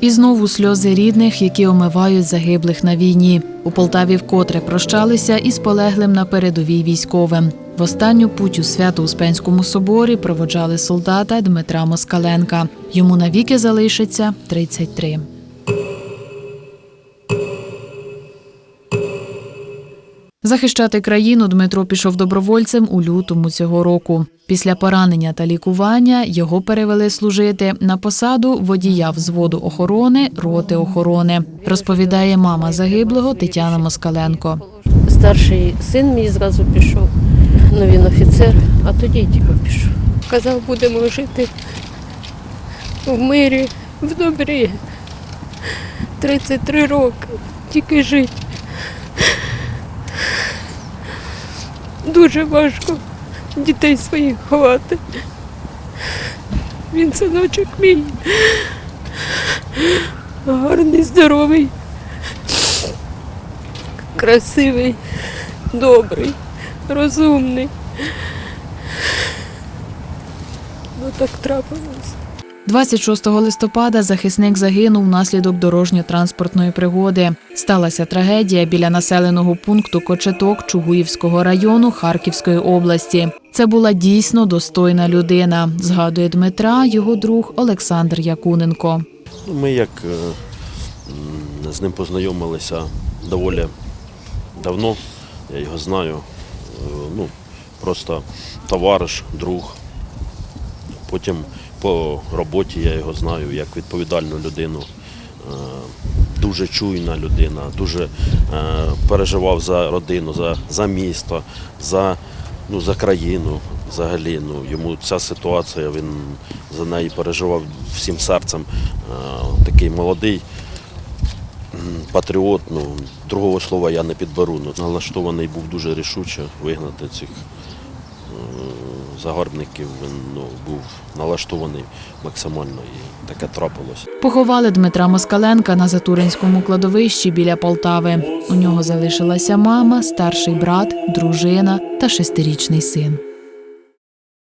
І знову сльози рідних, які омивають загиблих на війні. У Полтаві вкотре прощалися із полеглим на передовій військовим. В останню путь у Свято-Успенському соборі проводжали солдата Дмитра Москаленка. Йому навіки залишиться 33. Захищати країну Дмитро пішов добровольцем у лютому цього року. Після поранення та лікування його перевели служити на посаду водія взводу охорони роти охорони, розповідає мама загиблого Тетяна Москаленко. Старший син мій зразу пішов. Ну він офіцер, а тоді й діма пішов. Казав, будемо жити в мирі, в добрі. 33 роки, тільки жити. Дуже важко дітей своїх ховати. Він синочок мій. Гарний, здоровий, красивий, добрий, розумний. Ну так трапилось. 26 листопада захисник загинув внаслідок дорожньо-транспортної пригоди. Сталася трагедія біля населеного пункту Кочеток Чугуївського району Харківської області. Це була дійсно достойна людина, згадує Дмитра, його друг Олександр Якуненко. Ми як е, з ним познайомилися доволі давно, я його знаю. Е, Ну, просто товариш, друг. Потім по роботі я його знаю як відповідальну людину. Е, Дуже чуйна людина, дуже е, переживав за родину, за, за місто, за, ну, за країну. Взагалі, ну, йому ця ситуація, він за неї переживав всім серцем. Е, Такий молодий патріот, ну, другого слова я не підберу. Ну, налаштований був дуже рішуче вигнати цих загарбників. Ну, був налаштований максимально і таке трапилось. Поховали Дмитра Москаленка на Затуринському кладовищі біля Полтави. У нього залишилася мама, старший брат, дружина та шестирічний син.